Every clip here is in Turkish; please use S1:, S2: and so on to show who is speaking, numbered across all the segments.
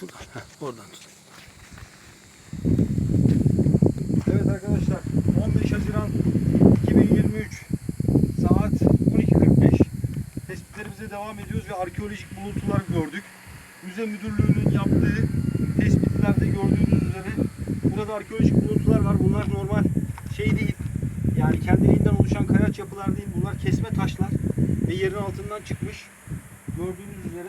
S1: Şuradan. Heh, oradan tut.
S2: Evet arkadaşlar 15 Haziran 2023 saat 12.45 tespitlerimize devam ediyoruz ve arkeolojik buluntular gördük. Müze müdürlüğünün yaptığı tespitlerde gördüğünüz üzere burada arkeolojik buluntular var. Bunlar normal şey değil. Yani kendiliğinden oluşan kayaç yapılar değil. Bunlar kesme taşlar ve yerin altından çıkmış. Gördüğünüz üzere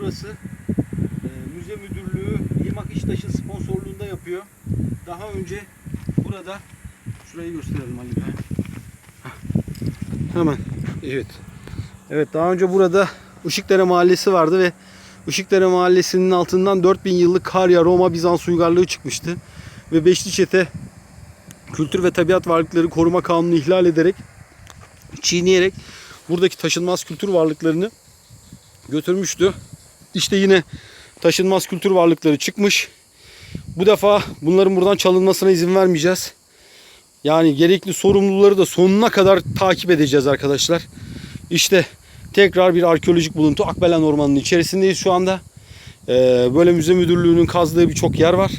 S2: burası e, müze müdürlüğü İmak İştaş'ın sponsorluğunda yapıyor. Daha önce burada şurayı gösterelim Ali Bey. Hemen. Evet. Evet daha önce burada Işıkdere Mahallesi vardı ve Işıkdere Mahallesi'nin altından 4000 yıllık Karya Roma Bizans uygarlığı çıkmıştı. Ve Beşli Çete Kültür ve Tabiat Varlıkları Koruma Kanunu ihlal ederek çiğneyerek buradaki taşınmaz kültür varlıklarını götürmüştü. İşte yine taşınmaz kültür varlıkları çıkmış. Bu defa bunların buradan çalınmasına izin vermeyeceğiz. Yani gerekli sorumluları da sonuna kadar takip edeceğiz arkadaşlar. İşte tekrar bir arkeolojik buluntu Akbelen Ormanı'nın içerisindeyiz şu anda. Ee, böyle müze müdürlüğünün kazdığı birçok yer var.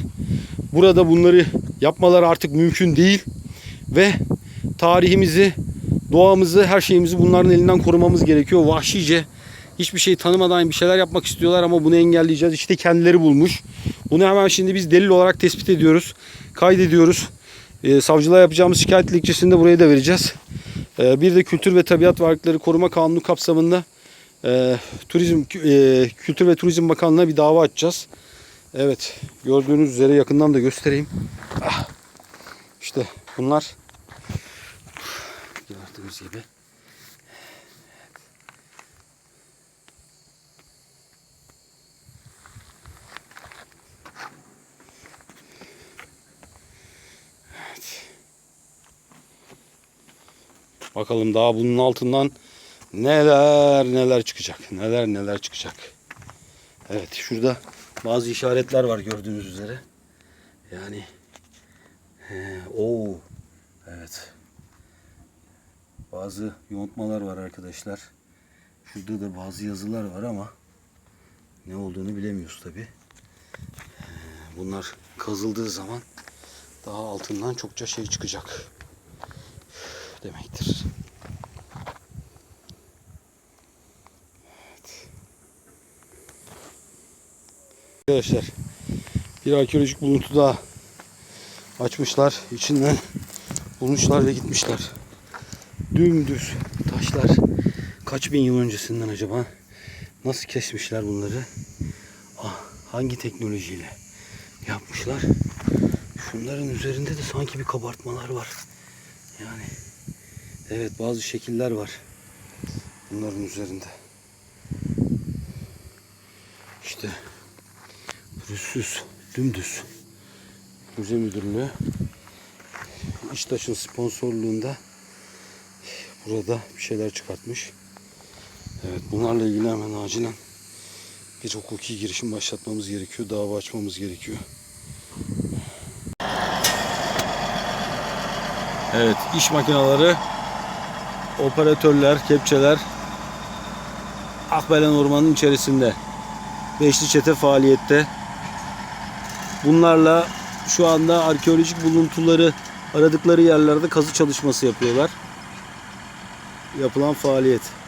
S2: Burada bunları yapmaları artık mümkün değil. Ve tarihimizi, doğamızı, her şeyimizi bunların elinden korumamız gerekiyor. Vahşice hiçbir şey tanımadan bir şeyler yapmak istiyorlar ama bunu engelleyeceğiz. İşte kendileri bulmuş. Bunu hemen şimdi biz delil olarak tespit ediyoruz. Kaydediyoruz. Ee, savcılığa yapacağımız şikayet dilekçesini de buraya da vereceğiz. Ee, bir de Kültür ve Tabiat Varlıkları Koruma Kanunu kapsamında e, Turizm e, Kültür ve Turizm Bakanlığı'na bir dava açacağız. Evet, gördüğünüz üzere yakından da göstereyim. Ah, İşte bunlar gördüğünüz gibi. Bakalım daha bunun altından neler neler çıkacak. Neler neler çıkacak. Evet şurada bazı işaretler var gördüğünüz üzere. Yani o evet. Bazı yontmalar var arkadaşlar. Şurada da bazı yazılar var ama ne olduğunu bilemiyoruz tabi. Bunlar kazıldığı zaman daha altından çokça şey çıkacak demektir. Evet. Arkadaşlar bir arkeolojik buluntu daha açmışlar. İçinden bulmuşlar ve gitmişler. Dümdüz taşlar. Kaç bin yıl öncesinden acaba? Nasıl kesmişler bunları? Ah, hangi teknolojiyle yapmışlar? Şunların üzerinde de sanki bir kabartmalar var. Yani evet bazı şekiller var. Bunların üzerinde. İşte pürüzsüz, dümdüz. Müze Müdürlüğü İştaş'ın sponsorluğunda burada bir şeyler çıkartmış. Evet bunlarla ilgili hemen acilen bir hukuki girişim başlatmamız gerekiyor. Dava açmamız gerekiyor. Evet iş makineleri, operatörler, kepçeler Akbelen Ormanı'nın içerisinde. Beşli çete faaliyette. Bunlarla şu anda arkeolojik buluntuları aradıkları yerlerde kazı çalışması yapıyorlar. Yapılan faaliyet.